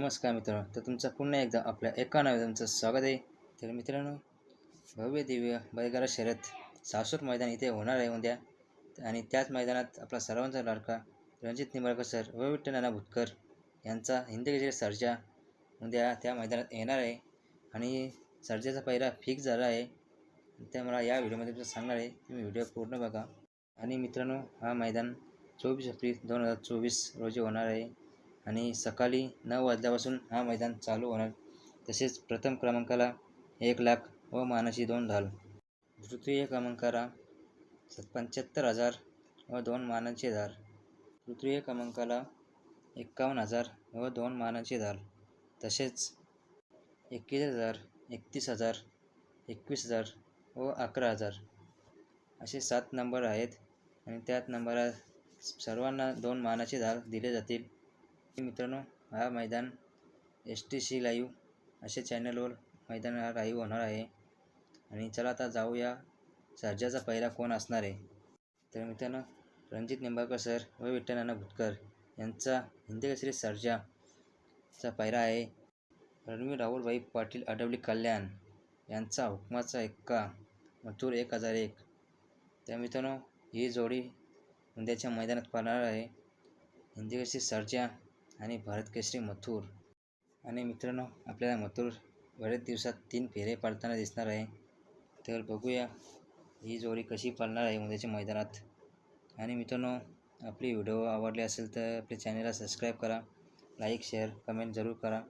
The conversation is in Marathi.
नमस्कार मित्रांनो तर तुमचं पुन्हा एकदा आपल्या एका नव्या तुमचं स्वागत आहे. तर मित्रांनो भव्य दिव्य बैलगाडा शर्यत सासूर मैदान इथे होणार आहे उद्या. आणि त्याच मैदानात आपला सर्वांचा लाडका रणजित निंबाळकर सर व विठ्ठल नाना भुतकर यांचा हिंदी गजरे सर्जा उद्या त्या मैदानात येणार आहे. आणि सर्जाचा पहिला फिक्स झाला आहे. ते मला या व्हिडिओमध्ये तुमचं सांगणार आहे. तुम्ही व्हिडिओ पूर्ण बघा. आणि मित्रांनो हा मैदान चोवीस एप्रिल दोन हजार चोवीस रोजी होणार आहे. आणि सकाळी नऊ वाजल्यापासून हा मैदान चालू होणार. तसेच प्रथम क्रमांकाला एक लाख व मानाची दोन ढाल. तृतीय क्रमांकाला पंच्याहत्तर हजार व दोन मानाचे धार. तृतीय क्रमांकाला एक्कावन्न हजार व दोन मानाचे धार. तसेच एकवीस हजार एकतीस हजार एकवीस हजार व अकरा हजार असे सात नंबर आहेत. आणि त्यात नंबरात सर्वांना दोन मानाचे धार दिले जातील. मित्रांनो हा मैदान एस टी सी लाईव्ह असे चॅनलवर मैदान हा लाईव्ह होणार आहे. आणि चला आता जाऊया. सर्जाचा पहिला कोण असणार आहे? तर मित्रांनो रणजित निंबाळकर सर व विठ्ठल नाना भुतकर यांचा हिंदी केसरी सर्जाचा पहिरा आहे. रणवीर राहुलभाई पाटील अडवली कल्याण यांचा हुकमाचा एक्का मथुर एक हजार एक. त्या मित्रांनो ही जोडी उद्याच्या मैदानात पाहणार आहे. हिंदी केसरी सर्जा आणि भारत केसरी मथुर. आणि मित्रांनो आपल्याला मथुर बरेच दिवसात तीन फेरे पाळताना दिसणार आहे. तर बघूया ही जोडी कशी पाळणार आहे उद्याच्या मैदानात. आणि मित्रांनो आपली व्हिडिओ आवडली असेल तर आपल्या चॅनलला सबस्क्राईब करा. लाईक शेअर कमेंट जरूर करा.